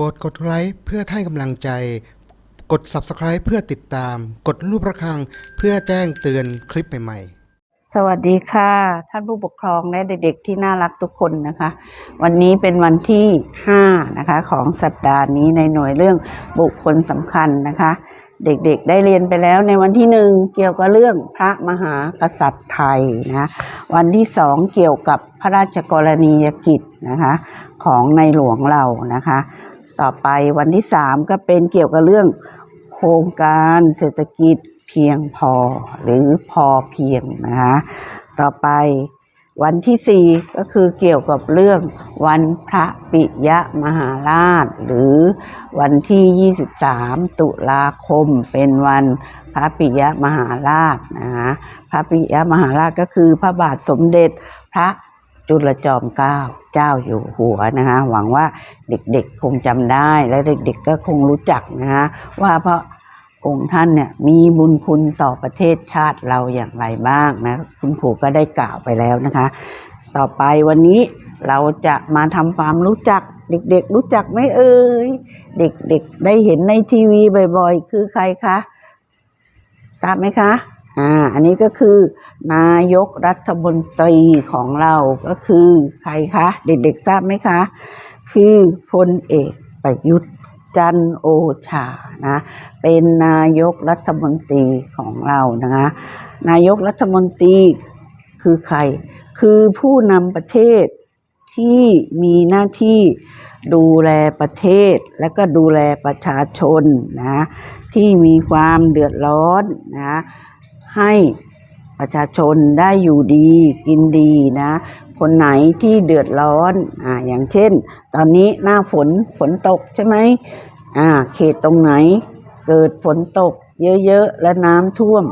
รดกดไลค์เพื่อให้กำลังใจ กด Subscribe เพื่อติดตาม กดรูประฆังเพื่อแจ้งเตือนคลิปใหม่ๆ สวัสดีค่ะ ท่านผู้ปกครองและเด็กๆที่น่ารักทุกคนนะคะ วันนี้เป็นวันที่ 5 นะคะ ของสัปดาห์นี้ในหน่วยเรื่องบุคคลสำคัญนะคะ เด็กๆได้เรียนไปแล้วในวันที่หนึ่งเกี่ยวกับเรื่องพระมหากษัตริย์ไทยนะวันที่สองเกี่ยวกับพระราชกรณียกิจนะคะของในหลวงเรานะคะ ต่อไปวันที่สามก็เป็นเกี่ยวกับเรื่องโครงการเศรษฐกิจเพียงพอหรือพอเพียงนะคะต่อไปวันที่สี่ก็คือเกี่ยวกับเรื่องวันพระปิยมหาราช หรือวันที่ 23 ตุลาคมเป็นวันพระปิยมหาราชนะคะพระปิยมหาราชก็คือพระบาทสมเด็จพระ จุลจอมเกล้าเจ้าอยู่หัวนะคะหวังว่าเด็กๆคงจำได้และเด็กๆก็คงรู้จักนะคะว่าเพราะองค์ท่านเนี่ยมีบุญคุณต่อประเทศชาติเราอย่างไรบ้างนะคุณครูก็ได้กล่าวไปแล้วนะคะ ต่อไปวันนี้เราจะมาทำความรู้จักเด็กๆ รู้จักไหมเอ่ยเด็กๆได้เห็นในทีวีบ่อยๆ คือใครคะทราบไหมคะ อ่าอันนี้ก็คือนายกรัฐมนตรีของเราก็คือใครคะ เด็กๆทราบไหมคะ คือพลเอกประยุทธ์จันโอชานะ เป็นนายกรัฐมนตรีของเรานะคะนายกรัฐมนตรีคือใคร คือผู้นำประเทศที่มีหน้าที่ดูแลประเทศและก็ดูแลประชาชนนะที่มีความเดือดร้อนนะ ให้ประชาชนได้อยู่ดีกินดีนะ คนไหนที่เดือดร้อนอ่าอย่างเช่น ตอนนี้หน้าฝนฝนตกใช่ไหมอ่าเขตตรงไหน เกิดฝนตกเยอะๆและน้ำท่วม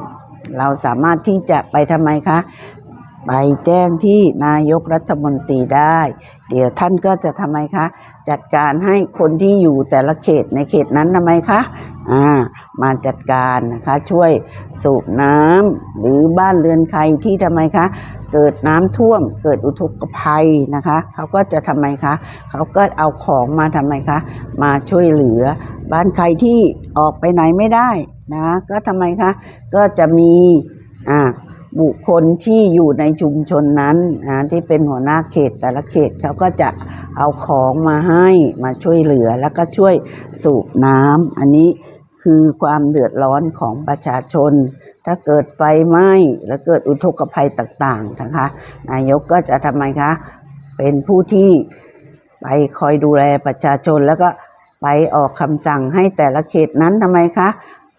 เราสามารถที่จะไปทำไมคะไปแจ้งที่นายกรัฐมนตรีได้ เดี๋ยวท่านก็จะทำไมคะ จัดการให้คนที่อยู่แต่ละเขตในเขตนั้นทำไมคะอ่า มาจัดการนะคะ ช่วยสูบน้ำหรือบ้านเรือนใครที่ทำไมคะ เกิดน้ำท่วม เกิดอุทกภัยนะคะเขาก็จะทำไมคะเขาก็เอาของมาทำไมคะมาช่วยเหลือบ้านใครที่ออกไปไหนไม่ได้นะก็ทำไมคะก็จะมีอ่าบุคคลที่อยู่ในชุมชนนั้นนะที่เป็นหัวหน้าเขตแต่ละเขตเขาก็จะเอาของมาให้มาช่วยเหลือแล้วก็ช่วยสูบน้ำอันนี้ คือความเดือดร้อนของประชาชน ถ้าเกิดไฟไหม้และเกิดอุทกภัยต่างๆนะคะ นายกก็จะทำไมคะ เป็นผู้ที่ไปคอยดูแลประชาชนแล้วก็ไปออกคำสั่งให้แต่ละเขตนั้นทำไมคะ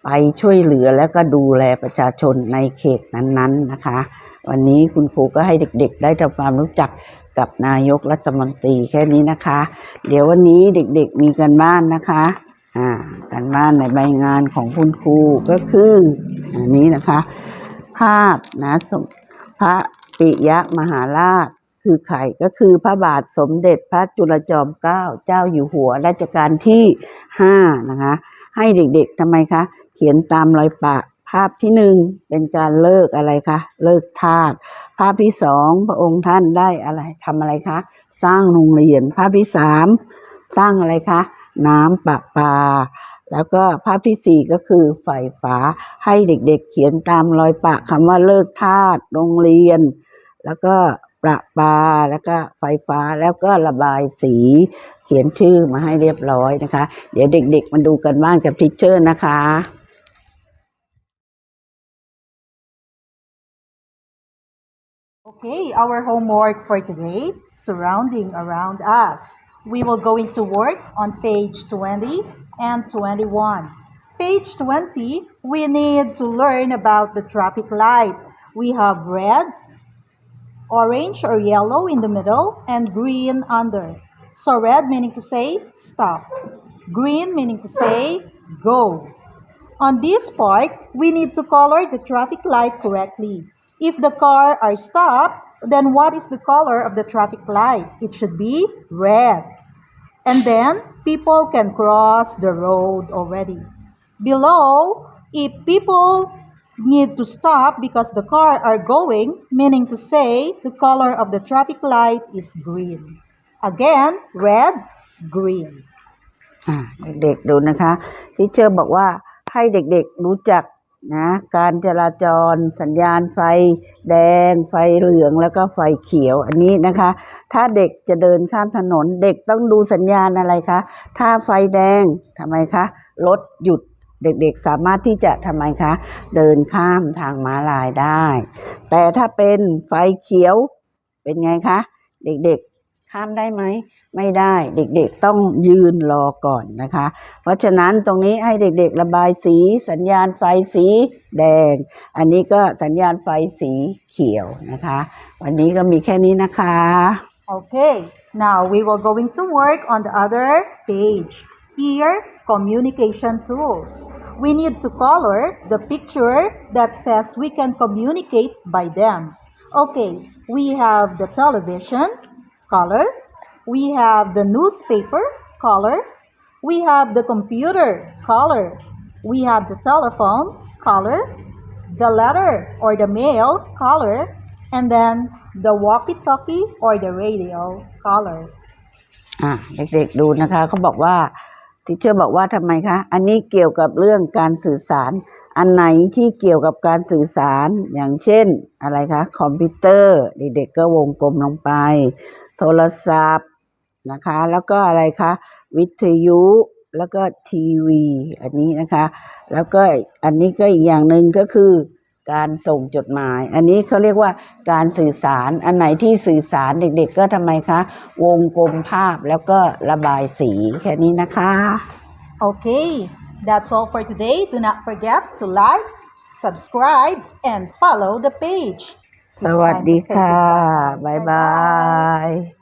ไปช่วยเหลือแล้วก็ดูแลประชาชนในเขตนั้นๆนะคะ วันนี้คุณครูก็ให้เด็กๆ ได้ทำความรู้จักกับนายกรัฐมนตรีแค่นี้นะคะ เดี๋ยววันนี้เด็กๆมีกันบ้านนะคะ อ่าการบ้านในใบงานของคุณครูก็คืออันนี้นะคะ ภาพนะสมพระปิยมหาราชคือใครก็คือพระบาทสมเด็จพระจุลจอมเกล้าเจ้าอยู่หัวรัชกาลที่ห้านะคะ ให้เด็กๆทำไมคะ เขียนตามรอยปะ ภาพที่หนึ่งเป็นการเลิกอะไรคะเลิกทาสภาพที่สองพระองค์ท่านได้อะไรทำอะไรคะ สร้างโรงเรียนภาพที่สามสร้างอะไรคะ น้ำประปา แล้วก็ภาพที่สี่ก็คือไฟฟ้าให้เด็กๆเขียนตามรอยปะคำว่าเลิกทาสโรงเรียน แล้วก็ประปาแล้วก็ไฟฟ้าแล้วก็ระบายสี เขียนชื่อมาให้เรียบร้อยนะคะ เดี๋ยวเด็กๆมาดูกันบ้านกับทิชเชอร์นะคะ Okay, our homework for today, surrounding around us. We will go into work on page 20 and 21. Page 20, we need to learn about the traffic light. We have red, orange or yellow in the middle, and green under. So red meaning to say stop. Green meaning to say go. On this part, we need to color the traffic light correctly. If the car are stopped, then what is the color of the traffic light? It should be red. And then people can cross the road already. Below, if people need to stop because the car are going, meaning to say the color of the traffic light is green. Again, red, green. อ่าเด็กๆดูนะคะทิเชอร์บอกว่าให้เด็กๆรู้จัก นะการจราจรสัญญาณไฟแดง ไฟเหลืองแล้วก็ไฟเขียวอันนี้นะคะ ถ้าเด็กจะเดินข้ามถนนเด็กต้องดูสัญญาณอะไรคะ ถ้าไฟแดงทำไมคะรถหยุดเด็กๆสามารถที่จะทำไมคะ เดินข้ามทางม้าลายได้ แต่ถ้าเป็นไฟเขียวเป็นไงคะ เด็กๆข้ามได้ไหม ไม่ได้เด็กๆต้องยืนรอก่อนนะคะ เพราะฉะนั้นตรงนี้ให้เด็กๆระบายสีสัญญาณไฟสีแดง อันนี้ก็สัญญาณไฟสีเขียวนะคะ วันนี้ก็มีแค่นี้นะคะ Okay, now we will going to work on the other page. Here, communication tools. We need to color the picture that says we can communicate by them. Okay, we have the television, color. We have the newspaper, color. We have the computer, color. We have the telephone, color. The letter or the mail, color. And then the walkie-talkie or the radio, color. อะเด็กๆดูนะคะเขาบอกว่าทิเชอร์บอกว่าทำไมคะ อันนี้เกี่ยวกับเรื่องการสื่อสาร อันไหนที่เกี่ยวกับการสื่อสารอย่างเช่นอะไรคะ คอมพิวเตอร์ เด็กๆก็วงกลมลงไป โทรศัพท์ นะคะ แล้วก็อะไรคะวิทยุแล้วก็ทีวี อันนี้นะคะ แล้วก็อันนี้ก็อีกอย่างหนึ่งก็คือ การส่งจดหมาย อันนี้เขาเรียกว่าการสื่อสารอันไหนที่สื่อสารเด็กๆ ก็ทำไมคะ วงกลมภาพแล้วก็ระบายสีแค่นี้นะคะ Okay, that's all for today. Do not forget to like, subscribe, and follow the page. สวัสดี It's time to say ค่ะ goodbye. บ๊ายบาย